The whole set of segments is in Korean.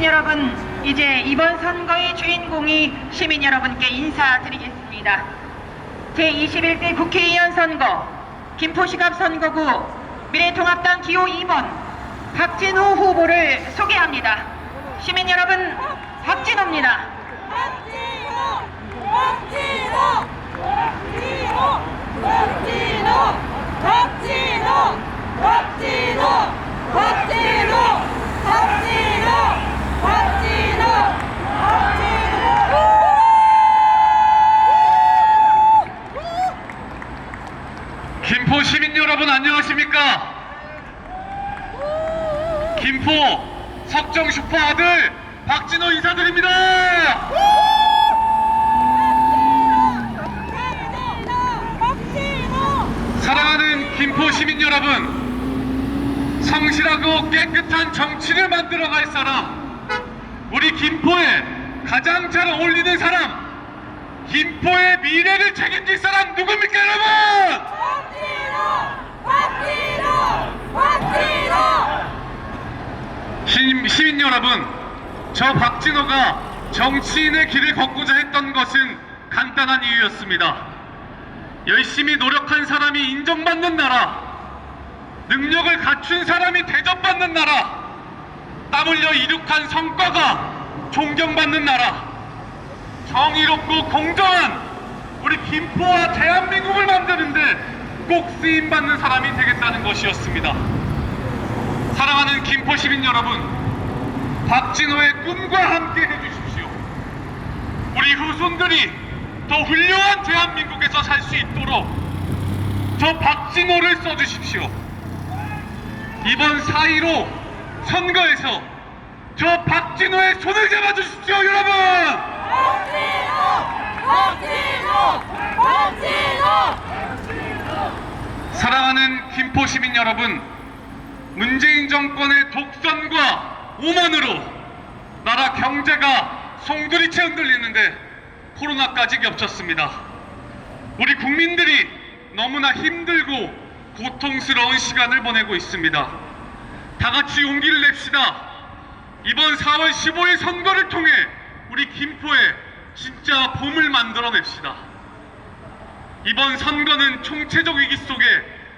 시민 여러분, 이제 이번 선거의 주인공이 시민 여러분께 인사드리겠습니다. 제21대 국회의원 선거, 김포시갑 선거구 미래통합당 기호 2번 박진호 후보를 소개합니다. 시민 여러분, 박진호입니다. 박진호! 박진호! 박진호! 박진호! 박진호! 박진호! 박진호! 박진호! 박진호! 김포 시민 여러분 안녕하십니까? 김포 석정 슈퍼 아들 박진호 인사드립니다. 박진호! 사랑하는 김포 시민 여러분, 성실하고 깨끗한 정치를 만들어갈 사람, 우리 김포에 가장 잘 어울리는 사람, 김포의 미래를 책임질 사람 누굽니까 여러분? 박진호! 박진호! 박진호! 시, 시민 여러분, 저 박진호가 정치인의 길을 걷고자 했던 것은 간단한 이유였습니다. 열심히 노력한 사람이 인정받는 나라, 능력을 갖춘 사람이 대접받는 나라, 땀 흘려 이룩한 성과가 존경받는 나라, 정의롭고 공정한 우리 김포와 대한민국을 만드는데 꼭 쓰임받는 사람이 되겠다는 것이었습니다. 사랑하는 김포 시민 여러분, 박진호의 꿈과 함께 해주십시오. 우리 후손들이 더 훌륭한 대한민국에서 살 수 있도록 저 박진호를 써주십시오. 이번 4.15 선거에서 저 박진호의 손을 잡아주십시오, 여러분! 박진호! 박진호! 사랑하는 김포 시민 여러분, 문재인 정권의 독선과 오만으로 나라 경제가 송두리째 흔들리는데 코로나까지 겹쳤습니다. 우리 국민들이 너무나 힘들고 고통스러운 시간을 보내고 있습니다. 다 같이 용기를 냅시다. 이번 4월 15일 선거를 통해 우리 김포에 진짜 봄을 만들어냅시다. 이번 선거는 총체적 위기 속에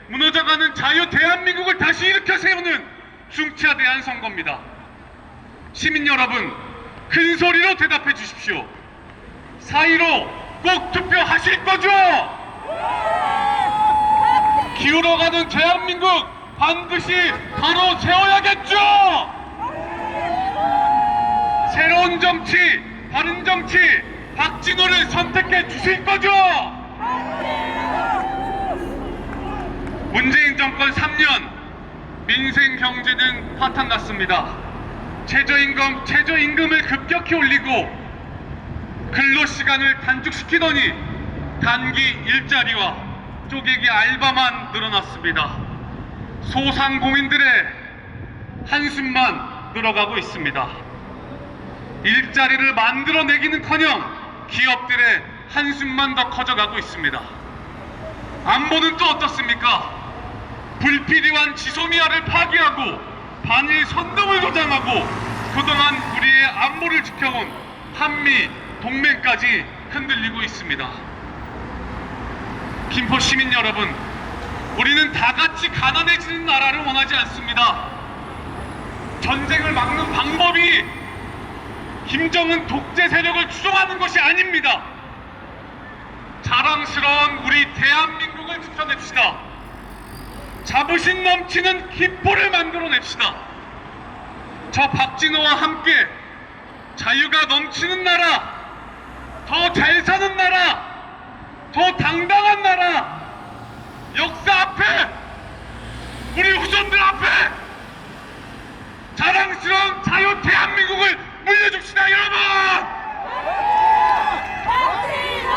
무너져가는 자유 대한민국을 다시 일으켜 세우는 중차대한 선거입니다. 시민 여러분, 큰 소리로 대답해 주십시오. 4.15꼭 투표하실 거죠? 기울어가는 대한민국 반드시 바로 세워야겠죠? 새로운 정치, 바른 정치, 박진호를 선택해 주실 거죠? 문재인 정권 3년 민생 경제는 파탄 났습니다. 최저임금 최저임금을 급격히 올리고 근로 시간을 단축시키더니 단기 일자리와 쪼개기 알바만 늘어났습니다. 소상공인들의 한숨만 늘어가고 있습니다. 일자리를 만들어내기는커녕 기업들의 한숨만 더 커져가고 있습니다. 안보는 또 어떻습니까? 불필요한 지소미아를 파기하고 반일 선동을 조장하고 그동안 우리의 안보를 지켜온 한미 동맹까지 흔들리고 있습니다. 김포 시민 여러분, 우리는 다 같이 가난해지는 나라를 원하지 않습니다. 전쟁을 막는 방법이 김정은 독재 세력을 추종하는 것이 아닙니다. 자랑스러운 우리 대한민국을 지켜냅시다. 자부심 넘치는 김포를 만들어냅시다. 저 박진호와 함께 자유가 넘치는 나라, 더 잘 사는 나라, 더 당당한 나라, 역사 앞에, 우리 후손들 앞에 자랑스러운 자유 대한민국을 물려줍시다, 여러분! 박진호!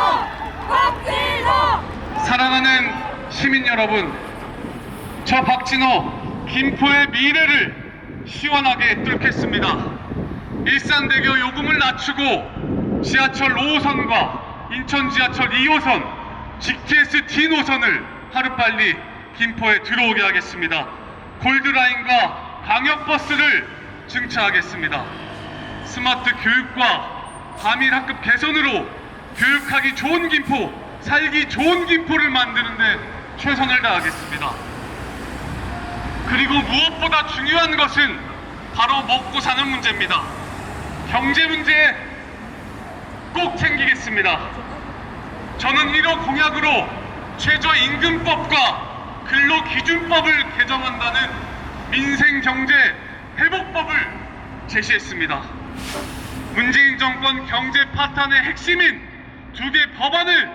박진호! 사랑하는 시민 여러분, 저 박진호 김포의 미래를 시원하게 뚫겠습니다. 일산대교 요금을 낮추고 지하철 5호선과 인천 지하철 2호선, GTS D 노선을 하루빨리 김포에 들어오게 하겠습니다. 골드라인과 광역버스를 증차하겠습니다. 스마트 교육과 과밀 학급 개선으로 교육하기 좋은 김포, 살기 좋은 김포를 만드는데 최선을 다하겠습니다. 그리고 무엇보다 중요한 것은 바로 먹고 사는 문제입니다. 경제 문제 꼭 챙기겠습니다. 저는 1호 공약으로 최저임금법과 근로기준법을 개정한다는 민생경제 회복법을 제시했습니다. 문재인 정권 경제 파탄의 핵심인 두 개 법안을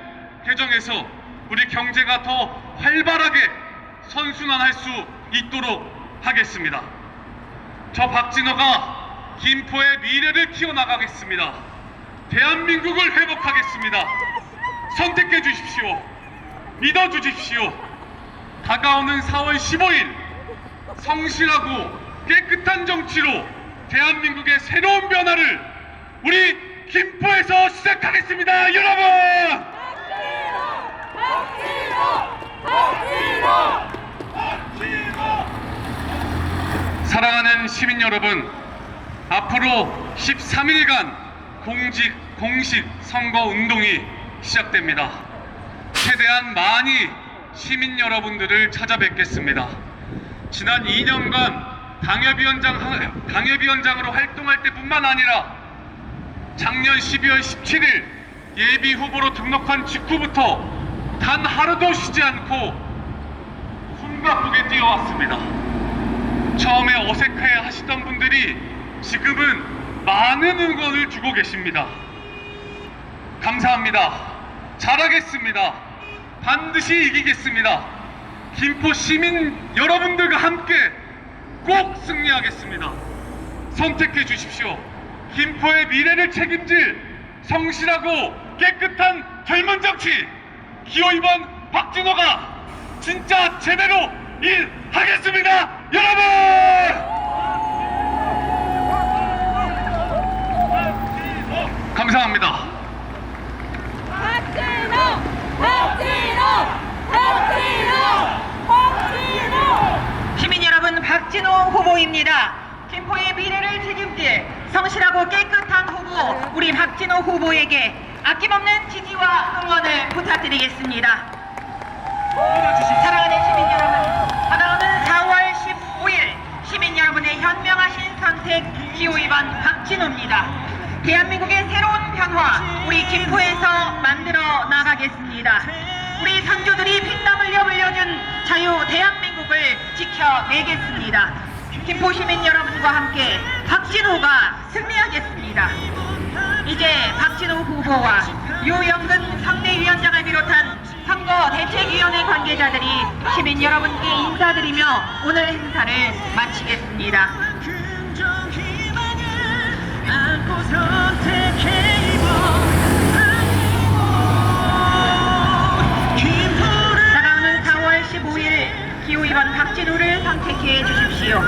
개정해서 우리 경제가 더 활발하게 선순환할 수 있도록 하겠습니다. 저 박진호가 김포의 미래를 키워나가겠습니다. 대한민국을 회복하겠습니다. 선택해 주십시오. 믿어 주십시오. 다가오는 4월 15일 성실하고 깨끗한 정치로 대한민국의 새로운 변화를 우리 김포에서 시작하겠습니다. 여러분! 박진호! 박진호! 사랑하는 시민 여러분, 앞으로 13일간 공직, 공식 선거 운동이 시작됩니다. 최대한 많이 시민 여러분들을 찾아뵙겠습니다. 지난 2년간 당협위원장, 당협위원장으로 활동할 때뿐만 아니라 작년 12월 17일 예비 후보로 등록한 직후부터 단 하루도 쉬지 않고 숨가쁘게 뛰어왔습니다. 처음에 어색해 하시던 분들이 지금은 많은 응원을 주고 계십니다. 감사합니다. 잘하겠습니다. 반드시 이기겠습니다. 김포 시민 여러분들과 함께 꼭 승리하겠습니다. 선택해 주십시오. 김포의 미래를 책임질 성실하고 깨끗한 젊은 정치 기호 2번 박진호가 진짜 제대로 일하겠습니다. 여러분! 감사합니다. 박진호! 박진호! 박진호! 박진호! 시민 여러분 박진호 후보입니다. 김포의 미래를 책임질 성실하고 깨끗한 후보 우리 박진호 후보에게 아낌없는 지지와 응원을 부탁드리겠습니다. 사랑하는 대한민국의 새로운 변화 우리 김포에서 만들어 나가겠습니다. 우리 선조들이 피땀 흘려 물려준 자유 대한민국을 지켜내겠습니다. 김포 시민 여러분과 함께 박진호가 승리하겠습니다. 이제 박진호 후보와 유영근 선대위원장을 비롯한 선거 대책위원회 관계자들이 시민 여러분께 인사드리며 오늘 행사를 마치겠습니다. 사랑하는 4월 15일 기호 2번 박진우를 선택해 주십시오.